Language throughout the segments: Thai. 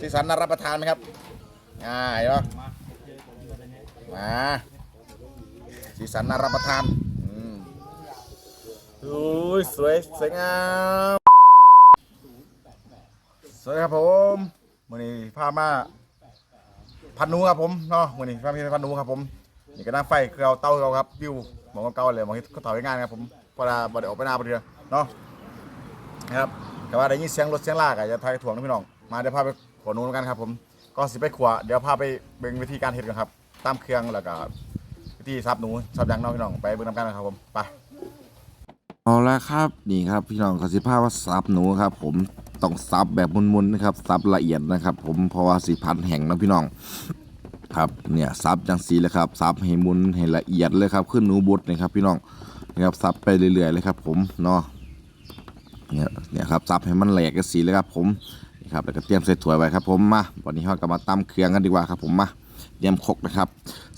สีสันน่ารับประทานไหมครับอ่าเห็นปะมาสีสันน่ารับประทานอืมโอ้ยสวยสวยงามสวยครับผมวันนี้พามาพันนูครับผมเนาะวันนี้พาพี่พันนูครับผมนี่ก็นั่งไฟคือเอาเต้าเราครับวิวหมองเก่าๆเลยหมองที่เขาถอยงานครับผมพอดาบไดออกไปหน้าพอดีเนาะนะครับแต่ว่าได้ยินเสียงรถเสียงลากอะจะทายถ่วงนะพี่น้องมาเดี๋ยวพาไปข วนู้นกันครับผมก็สิไปขวาเดี๋ยวพาไปเบิ่งวิธีการเฮ็ดกันครับตามเครื่องแล้วก็วิธีซับหนูซับยางน้องพี่น้องไปเบิ่งนำกันนะครับผมไปเอาละครับนี่ครับพี่น้องกสิภาว่าซับหนูครับ ผมต้องซับแบบมุนๆนะครับซับละเอียดนะครับ ผมเพราะว่าสีพันแห่งนะพี่น้องครับเนี่ยซับจังสีเลยครับซับให้มุนให้ละเอียดเลยครับ ขึ้นหนูบดนะครับ พี่น้องนะครับซับไปเรื่อยๆเลยครับ ผมเนาะเนี่ยเนี่ยครับซับให้มันแหลกกันสีเลยครับ ผม ครับแล้วก็เตรียมใส่ถ้วยไว้ครับผมมาวันนี้เราก็มาตำเครื่องกันดีกว่าครับผมมาเตรียมครกนะครับ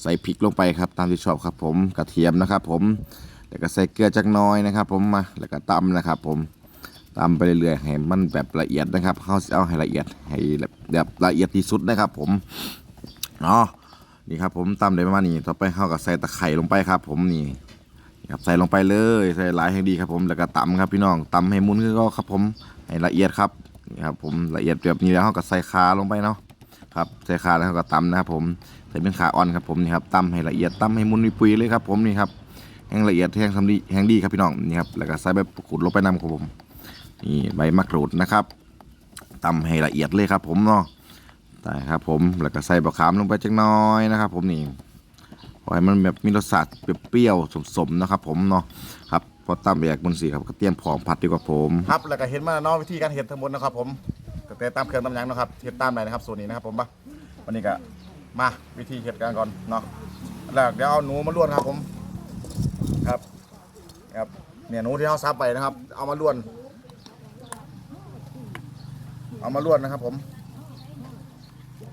ใส่พริกลงไปครับตามที่ชอบครับ ผมกระเทียมนะครับ ผมแล้วก็ใส่เกลือจักน้อยนะครับ ผมมาแล้วก็ตำนะครับ ผมตำไปเรื่อยๆให้มันแบบละเอียดนะครับเขาสิเอาให้ละเอียดให้แบบละเอียดที่สุดนะครับ ผมเนาะนี่ครับ ผมตำได้ประมาณนี้ต่อไปเขาก็ใส่ตะไคร่ลงไปครับ ผมนี่ครับใส่ลงไปเลยใส่หลายให้ดีครับผมแล้วก็ตำครับพี่น้องตำให้มุนคือก็ครับผมให้ละเอียดครับ นี่ครับผมละเอียดแบบนี้แล้วเขาก็ใส่คาลงไปเนาะครับใส่คาแล้วเขาก็ตำนะครับผมใส่เป็นขาอ่อนครับผมนี่ครับตำให้ละเอียดตำให้มุนวิปุยเลยครับผมนี่ครับแห้งละเอียดแห้งทำดีแห้งดีครับพี่น้องนี่ครับแล้วก็ใส่ใบมะกรูดลงไปน้ำครับผมนี่ใบมะกรูดนะครับตำให้ละเอียดเลยครับ ผมเนาะได้ครับผมแล้วก็ใส่บะขามลงไปจักน้อยนะครับผมนี่ขอให้มันแบบมีรสชาติเปรี้ยวๆสมๆนะครับ ผมเนาะครับพอตำแยกบนสีครับก็เตรียมผองผัดดีกว่าผมครับแล้วก็เห็นมาแล้วเนาะวิธีการเฮ็ดทั้งหมดนะครับผมแต่ตามเครื่องตามหยังเนาะครับเฮ็ดตามไหนนะครับสูตรนี้นะครับผมปะวันนี้ก็มาวิธีเฮ็ดกันก่อนเนาะแล้วเดี๋ยวเอาหนูมาล้วนครับผมครับครับเนี่ยหนูที่เขาซับไปนะครับ เอามาล้วน เอามาล้วนนะครับ ผม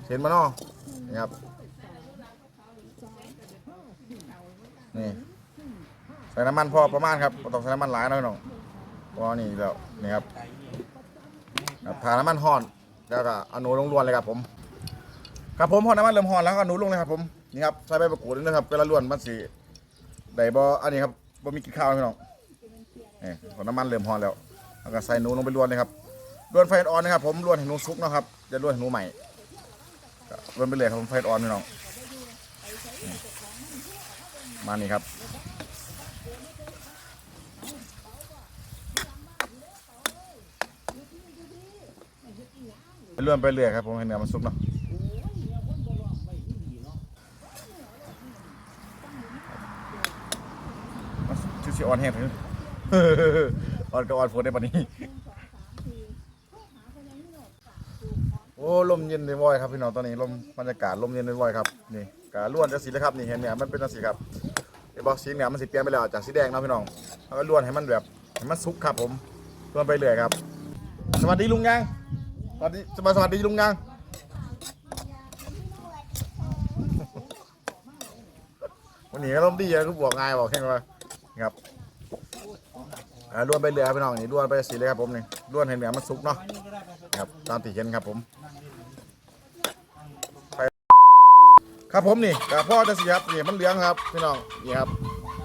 เห็นมาเนาะนี่ครับนี่ ส่น้ำมันพอประมาณครับบ่ต้องใส่น้ำมันหลายนะพี่น้องเพราะนี่แล้วนี่ครับครับทาน้ำมันห่อนแล้วก็เอาหนูลงล้วนเลยครับผม ครับผมพอน้ำมันเริ่มห่อนแล้วก็อาหนูลงเลยครับผมนี่ครับใส่ใบมะกรูดด้วยนะครับเวลาล้วนมันสีได้บ่อันนี้ครับบ่มีกินข้าวนะพี่น้องนี่พอน้ำมันเริ่มห่อนแล้วแล้วก็ใส่หนูลงไปล้วนเลยครับล้วนไฟอ่อนนะครับผมล้วนให้หนูสุกนะครับจะล้วนให้หนูใหม่ล้วนไปเลยครับผมไฟอ่อนพี่น้องมานี่ครับ ลื่อนไปเรื่อยครับผมให้เนื้อมันสุกเนาะมันชื่อสิออนแห้งถึงออนก็ออนฝนได้ปะนี้โอ้ลมเย็นเลยว่อยครับพี่น้องตอนนี้ลมบรรยากาศลมเย็นเลยว่อยครับนี่กาล้วนจะสีเลยครับนี่เห็นเนี่ยมันเป็นสีครับไอ้บอกสีเนี่ยมันสีเปลี่ยนไปแล้วจากสีแดงนะพี่น้องแล้วก็ล้วนให้มันแบบให้มันสุกครับผมล้วนไปเรื่อยครับ สวัสดีลุงยัง สวัสดีสวัสดีสวัสดีลุงยังวันนี้ก็ร่มดีนะทุกบวกง่ายบอกแค่ว่าครับอ่าล้วนไปเรือพี่น้องนี่ล้วนไปสีเลยครับผมนี่ล้วนเห็นเหนือมันสุกเนาะครับตามที่เห็นครับผมครับผมนี่กับพ่อจะสีครับนี่มันเหลืองครับพี่น้องนี่ครับ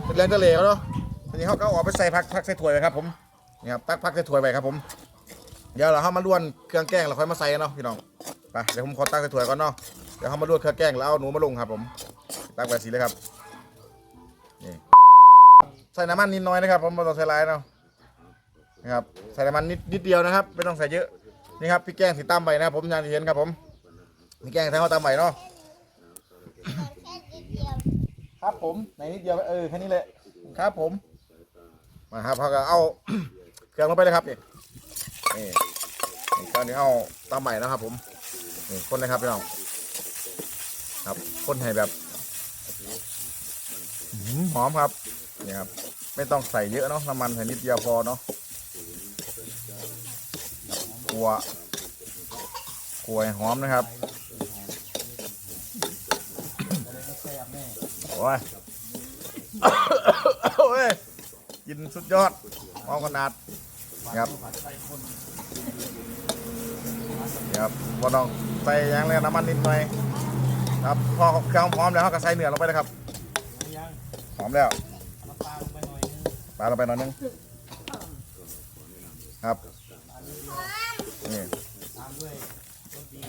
เป็นแรงทะเลเขาเนาะทีนี้เขาก็ออกไปใส่พักพักใส่ถ้วยไปครับผมนี่ครับตักพักใส่ถ้วยไปครับผม เดี๋ยวเราเข้ามาล้วนเครื่องแกงเราค่อยมาใส่เนาะพี่น้องไปเดี๋ยวผมขอตักใส่ถ้วยก่อนเนาะเดี๋ยวเข้ามาล้วนเครื่องแกงแล้วเอาหนูมาลงครับผมตักไปสีเลยครับนี่ใส่น้ำมันนิดน้อยนะครับผมไม่ต้องใส่หลายเนาะนะครับใส่น้ำมันนิดนิดเดียวนะครับไม่ต้องใส่เยอะนี่ครับพี่แกงสีตามใบนะครับผมอย่างที่เห็นครับผมพี่แกงแทงเขาตามใบเนาะครับผมไหนนิดเดียวเออแค่นี้เลยครับผมมาครับเขาก็เอาเครื่องลงไปเลยครับเนี่ นี่นี่ตอนนี้เอาตามใหม่นะครับ ผมนี่คนเลยครับพี่น้องครับคนให้แบบหอมครับนี่ครับ ไม่ต้องใส่เยอะเนาะน้ำมันใส่นิดเดียวพอเนาะกลัวกลัวให้หอมนะครับโอ้ยโอ้ยกินสุดยอดหอมขนาด ครับครับบ่ต้องใส่ยังเลยน้ำมันนิดหน่อยครับพอเครื่องพร้อมแล้วเขาก็ใส่เนื้อลงไปเลยครับยังหอมแล้วปลาลงไปหน่อยนึงปลาลงไปหน่อยนึงครับนี่ตามด้วยรสดี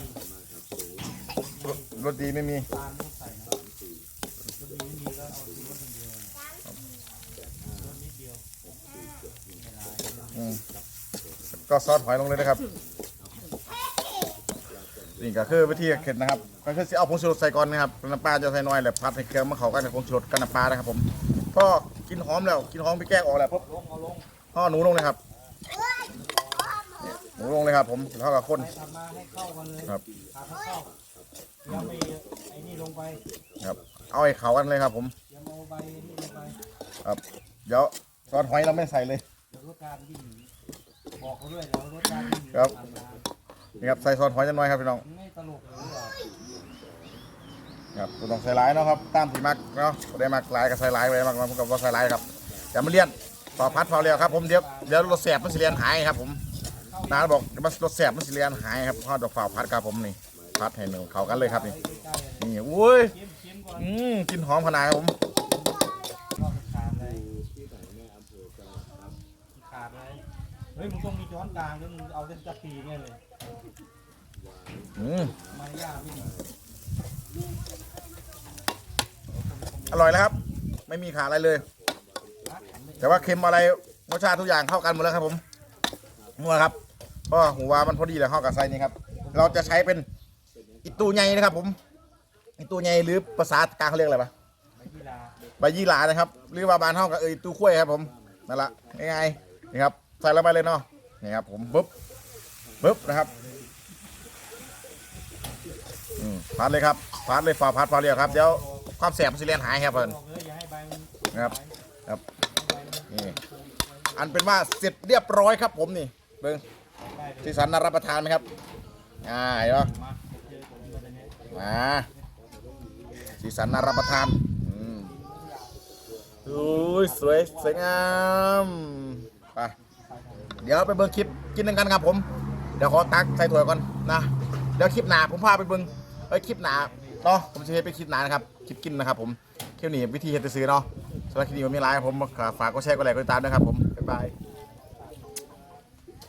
รสรสดีไม่มี ตามต้องใส่นะรสดีไม่มีก็เอารสอย่างเดียวรสนิดเดียว อืม ก็ซอสหอยลงเลยนะครับ นี่ก็คือวิธีเข็ดนะครับ ก็คือสิเอาผงชูรสใส่ก่อนนะครับน้ำปลาจะใส่น้อยแหละพัดให้เครื่องมันเข้ากันกับผงชูรสกับน้ำปลานะครับผมพอกินหอมแล้วกินหอมไปแก้ออกแล้วปุ๊บห่อหนูลงเลยครับหนูลงเลยครับ ผมแล้วก็ข้นทำมาให้เข้ากันเลยครับทำให้เข้าเดี๋ยวไปไอ้นี่ลงไปครับ เอาให้เขากันเลยครับ ผมเดี๋ยวเอาใบนี่ลงไปครับเดี๋ยวซอสหอยเราไม่ใส่เลยเดี๋ยวรสการวิ่งหนีบอกาด้วยเดี๋ยวรสการวิ่ง ครับนี่ครับใส่ซอสหอยจะน้อยครับพี่น้องครับบ่ต้องใส่หลายเนาะครับตามที่มักเนาะได้มักหลายก็ใส่หลายไปมักมันก็บ่ใส่หลายครับอย่ามาเลี่ยนต่อพัดพอแล้วครับผมเดี๋ยวเดี๋ยวรสแสบมันสิเลียนหายครับผมน้าบอกมันรสแสบมันสิเลียนหายครับพ่อดอกฝ่าพัดครับผมนี่พัดให้หนึ่งเขากันเลยครับนี่นี่อุ้ยอืมกินหอมขนาดครับผม ก็ขาดเลยขาดเลยเฮ้ยมึงต้องมีช้อนกลางด้วยมึงเอาเส้นจับปีเนี่ยเลยอืมมารยาทไม่ดีอร่อยแล้วครับ ไม่มีขาดอะไรเลย แต่ว่าเค็มอะไรรสชาติทุกอย่างเข้ากันหมดแล้วครับผมนัวครับเพราะหัวมันพอดีเลยเข้ากับไส้นี้ครับ เราจะใช้เป็นอิตูใหญ่นะครับผมอิตูใหญ่หรือภาษากลางเขาเรียกอะไรปะไปกีฬาใบยี่หรานะครับ หรือว่าบานเท่ากับเอออิตูขั้วยครับผมนั่นละง่ายๆนี่ครับ ใส่ลงไปเลยเนาะนี่ครับผมปึ๊บปึ๊บนะครับพัดเลยครับพัดเลยฝ่าพัดฝ่าเรียวครับเดี๋ยวความแสบมันสิเลียนหายครับเพิ่นบอยอย่าให้ใบมันนะครับครับนี่อันเป็นว่าเสร็จเรียบร้อยครับผมนี่เบิ้งสีสันน่ารับประทานไหมครับอ่าเห็นปะมาเจอมาสีสันน่ารับประทานอืมโอ้ยสวยสวยงาม เดี๋ยวไปเบิ้งคลิปกินหนึ่งกันครับผม เดี๋ยวขอตักใส่ถ้วยก่อนนะ เดี๋ยวคลิปหนาผมพาไปเบิ้งเอ้ยคลิปหนาเนาะผมจะให้ไปคลิปหนานะครับคลิปกินนะครับผมเขี่ยหนี้วิธีเฮ็ดซื้อเนาะสำหรับคลิปนี้ผมมีไลน์ครับผมฝากกดแชร์กดไลค์กดติดตามด้วยครับผมบ๊ายบาย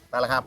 ไปแล้วครับ